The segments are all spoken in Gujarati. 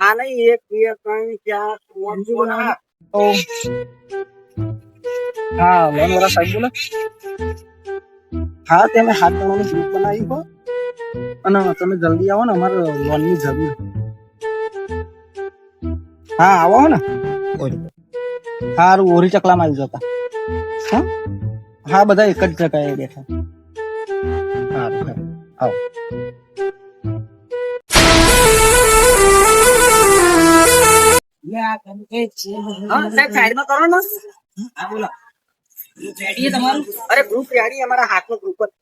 આ નહીં એક બે ત્રણ ચાર પાંચ હા લોન વાળા સાહેબ બોલે હા તમે હાથ જણાનું ગ્રુપ બનાવ્યું હો. અને તમે જલ્દી આવો ને અમારે લોનની જરૂર. હા આવો ને. સારું ઓરી ચકલામાં આવી જતા. હા? હા બધા એક જ જગ્યાએ બેઠા. હા આવો. સાહેબ, સાઈડમાં કરો ને. હા, બોલો. અરે ગ્રુપ રેડી અમારા હાથનો ગ્રુપ જ.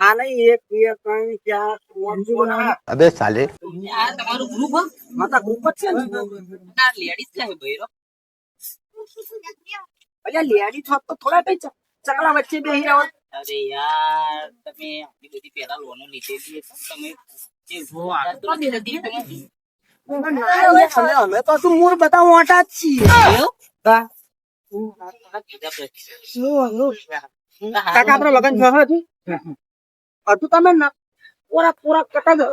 હા નહીં એક બે ત્રણ ચાર પાંચ છ. અબે સાલે. માતા ગ્રુપ જ છે ને. અલ્યા લેડી થોત તો થોડા પૈસા ચકલા વચ્ચે બેહી અરે યાર તમે આટલી બધી પેલા લોનો લીધેલી તમે જે જો તો તમે અમે તો શું મૂળ બધા મોટા જ છીએ. એવું? હા. કીધા પછી. કાકા આપણે લગન થયો હતું હતું તમે પૂરા પૂરા કટા દો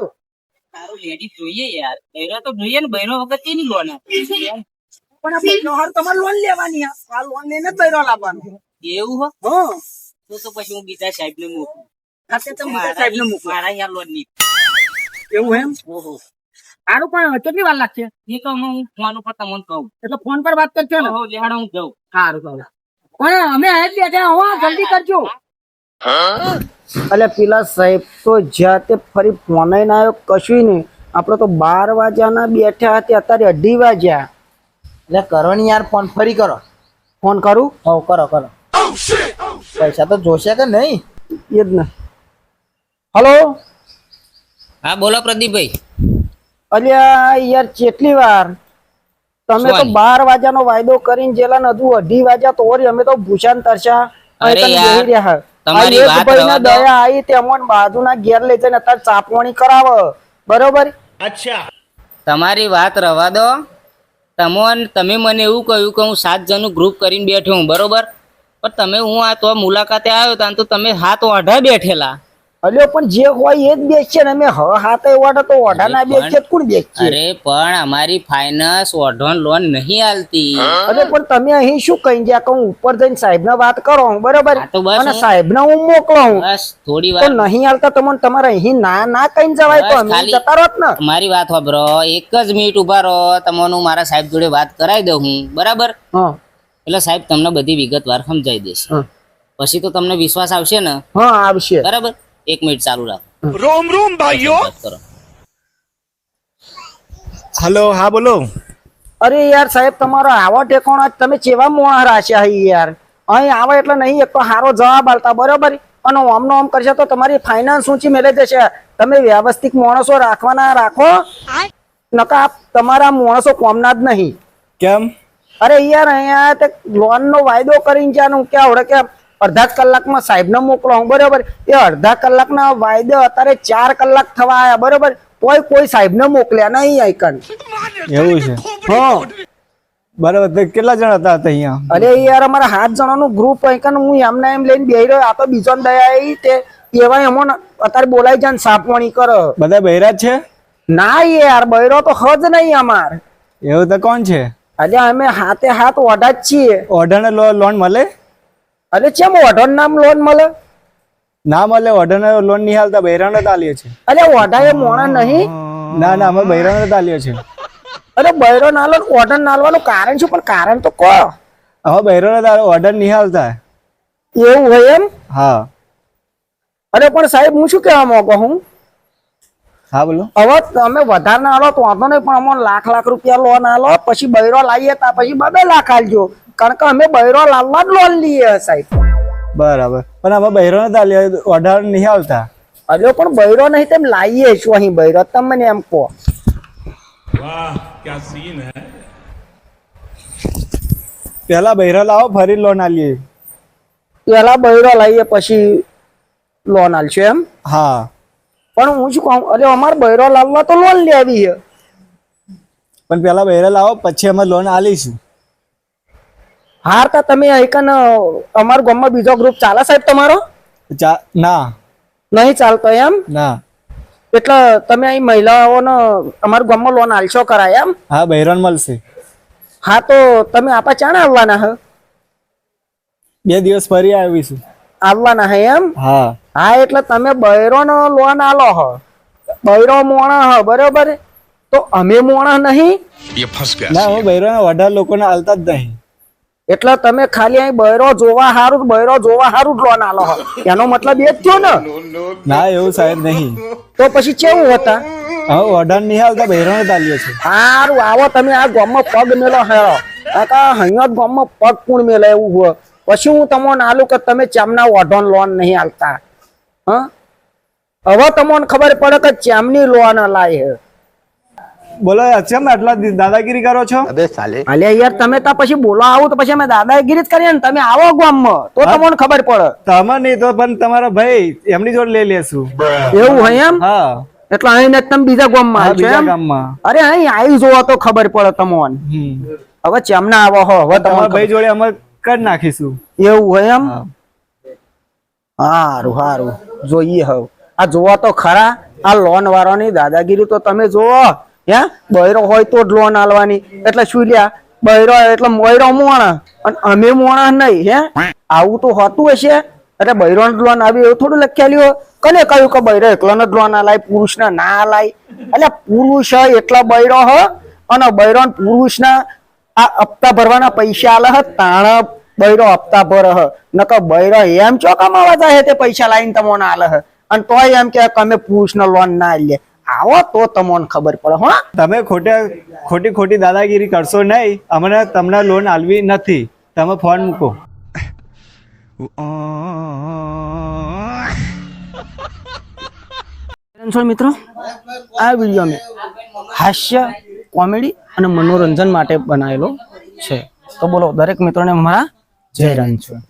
તારું લેડી જોઈએ યાર. બૈરો તો જોઈએ ને બૈરો વગર તેની લોન. પણ આ બહેનો તમારે લોન લેવાની આ. આ લોન લઈને બૈરો લાવવાનો. એવું હો? હા. તો તો પછી હું બીજા સાહેબ ને મોકલું તો. મારા યાર લોનની. એવું એમ? ઓહો. સારું પણ કેટલી વાર લાગશે? એ તો હું ફોન ઉપર તમને કહું. એટલે ફોન પર વાત કરજો ને. હું લેહાડો હું જાઉં સારું સારું. પણ અમે આજ બેઠા હો જલ્દી કરજો. એટલે પેલા સાહેબ તો જ્યાં તે ફરી ફોન ના આવ્યો કશું નહીં. આપણે તો બાર વાગ્યાના બેઠા હતા અત્યારે અઢી વાગ્યા. એટલે કરો ને યાર ફોન ફરી કરો. ફોન કરું? હો કરો કરો. પૈસા તો જોશે કે નહીં? એ જ ને. હલો? હા બોલો પ્રદીપભાઈ. અલ્યા યાર કેટલી વાર. તમે તો. બાર વાગ્યાનો વાયદો કરીને જેલા ને હજુ અઢી વાગ્યા તો અમે તો ભૂષણ તરસા. તમારી વાત રવા દો. દયા આવી તેમાં બાજુના ઘેર લઈ જઈને અત્યારે ચાપવાણી કરાવે. બરોબર? તમારી વાત રવા દો. તમોન તમે મને એવું કહ્યું કે હું સાત જણનું ગ્રુપ કરીને બેઠો હું બરોબર? પણ તમે હું આ તો મુલાકાતે આવ્યો તા તો તમે હાથ ઓઢા બેઠેલા. અલ્યો પણ જે હોય એ જ બેસશે ને અમે હ હાથે ઓઢો તો ઓઢા ના બેસશે કોણ બેસશે અરે પણ અમારી ફાઇનાન્સ ઓઢોન લોન નહીં આલતી અરે પણ તમે અહીં શું કહી ગયા કે હું ઉપર જઈને સાહેબ વાત કરો બરોબર? હા અને સાહેબ સાહેબ હું મોકલો હું. બસ થોડી તો વાર નહીં હાલતા તમને તમારે અહીં ના ના કહી જવાય તો અમે જતા રહો ને. મારી વાત વાપરો. એક જ મિનિટ ઊભા રહો. તમને હું મારા સાહેબ જોડે વાત કરાવી દઉં હું. બરાબર? એટલે સાહેબ તમને બધી વિગતવાર સમજાવી દેશે. પછી તો તમને વિશ્વાસ આવશે ને? હા આવશે. બરાબર? એક મિનિટ ચાલુ રાખો. રોમ રોમ ભાઈઓ. હલો હા બોલો. અરે યાર સાહેબ તમારો આવો ટેકોણો તમે ચેવા મોણા રાખ્યા હી યાર? અહીં આવે એટલે નહીં એક તો સારો જવાબ આલતા બરોબર? અને આમનો આમ કરશે તો તમારી ફાઇનાન્સ ઊંચી મેળે જશે તમે વ્યવસ્થિત માણસો રાખવાના રાખો. નકા તમારા માણસો કોમના જ નહીં. કેમ? અરે યાર અહીંયા લોન નો વાયદો કરીને જ્યાં હું ક્યાં ઓળખે અડધા કલાકમાં સાહેબને મોકલો. હું બરોબર. એ અડધા કલાકના વાયદો અત્યારે ચાર કલાક થવા આવ્યા બરોબર? તોય કોઈ સાહેબને મોકલ્યા નહીં આઈકન એવું છે. હા. બરાબર. કેટલા જણા હતા અહીંયા? અરે યાર અમારા સાત જણાનું ગ્રુપ આઈકન હું એમને એમ લઈને બેહી રહ્યો. આ તો બીજો દયા આવી તે એવા એમો અત્યારે બોલાઈ જાય સાપવાણી કરો. બધા બૈરા છે? ના યાર બૈરો તો હજ નહીં અમાર. એવું તો કોણ છે? અરે અમે હાથે હાથ ઓઢા જ છીએ. ઓઢાને લોન મળે? અરે ચેમ ઓઢો નામ લોન મળે? ના મળે ઓઢાને લોન નહીં હાલતા બૈરાણ જ આલ્યો છે અરે ઓઢા એ મોણા નહીં? ના ના અમે બૈરાણ જ આલ્યો છે અરે બૈરો નાલો ઓર્ડર નાલવાનું કારણ શું? પણ કારણ તો કહો હવે બૈરાને જ ઓર્ડર નહીં હાલતા. એવું હોય એમ? હા. અરે પણ સાહેબ હું શું કહેવા માંગુ હું હા બોલો. હવે તમે વધારે ના આલો તો વાંધો નહીં પણ અમને લાખ લાખ રૂપિયા લોન આલો પછી બૈરો લાવીએ તા પછી બબે લાખ આલજો. કારણ કે અમે બૈરો લાવવા જ લોન લઈએ સાહેબ. બરાબર. પણ અમે બૈરો નતા આલીએ ઓર્ડર નહીં આવતા અરે પણ બૈરો નહીં તેમ લાવીએ છું અહીં. બૈરો તમને એમ કહો. વાહ પેહલા બૈરા લાવો ફરી લોન આલીએ. પહેલા બૈરો લાવીએ પછી લોન આલશું એમ? હા. પણ હું શું કહું? અરે અમારે બૈરો લાવવા તો લોન લેવી છે. પણ પહેલા બૈરા લાવો પછી અમે લોન આલીશું. હાર તા તમે એકન અમાર ગામમાં બીજો ગ્રુપ ચાલે સાહેબ તમારો? ના. નહીં ચાલતો એમ? ના. એટલે તમે અહીં મહિલાઓનો અમાર ગામમાં લોન આલશો કરાય એમ? હા બહેરણ મળશે. હા તો તમે આપા ચાણ આવવાના હ? બે દિવસ ફરી આવીશું. આવવાના હે એમ? હા. હા એટલે તમે બૈરોનો લોન આલો હ. બૈરો મોણા હ બરોબર? તો અમે મોણા નહીં? ના હું બૈરોના વઢાર લોકોને આલતા જ નહીં. એટલે તમે ખાલી અહીં બૈરો જોવા હારું બૈરો જોવા હારું લોન આલો એનો મતલબ એ જ થયો ને. ના એવું સાહેબ નહીં. તો પછી કેવું હતા? હવે વધારે નહીં હાલતા બહેરાને તાલીએ છે સારું આવો તમે આ ગામમાં પગ મેલો હેરો કાકા અહીંયા ગામમાં પગ કુણ મેલે એવું હોય. પછી હું તમને આલું કે તમે ચામના ઓઢોન લોન નહીં આલતા. હા? હવે તમને ખબર પડે કે ચામની લોન લાય હે બોલો કેમ આટલા દાદાગીરી કરો છો? અલે યાર તમે તો પછી બોલો આવું તો પછી અમે દાદાગીરી જ કરીએ ને તમે આવો ગામમાં તો તમને ખબર પડે. તમે નહીં તો પણ તમારા ભાઈ એમની જોડે લઈ લેશું. એવું હોય એમ? હા. એટલે અહીં તમે બીજા ગામમાં હા આવશો બીજા એમ? ગામમાં. અરે અહીં આવી જોવો તો ખબર પડે તમને. હવે ચેમના આવો હો હવે તમારા ભાઈ જોડે અમે કરી નાખીશું. એવું હોય એમ? હારું હારું. જોઈએ હવે. આ જોવા તો ખરા આ લોન વાળાની દાદાગીરી તો તમે જોવો. હે? બૈરો હોય તો જ લોન આલવાની. એટલે શું લ્યા? બૈરો એટલે મોયરો મોણા. અને અમે મોણા નહીં, હે? આવું તો હોતું હશે. એટલે બૈરો લોન આવી એવું થોડું લખ્યાલું હોય. કને કહ્યું કે બૈરો એકલો જ લોન આલાય પુરુષ ને ના આલાય? એટલે પુરુષ એટલા બૈરો હ, અને બૈરો પુરુષ ના આ હપ્તા ભરવાના પૈસા આલે હ, તાણ બૈરો હપ્તા ભર હ. નકર બૈરો એમ ચો કમાવા જાય તે પૈસા લાવીને તમને આલે હ? અને તોય એમ કે અમે પુરુષ લોન ના લે આવો તો તમને ખબર પડે હો તમે ખોટા ખોટી ખોટી દાદાગીરી કરશો નહીં અમને તમને લોન આલવી નથી. તમે ફોન મૂકો. મિત્રો? આ વીડિયો અમે હાસ્ય કોમેડી અને મનોરંજન માટે બનાવેલો છે. તો બોલો દરેક મિત્રોને મારા જય રણછોડ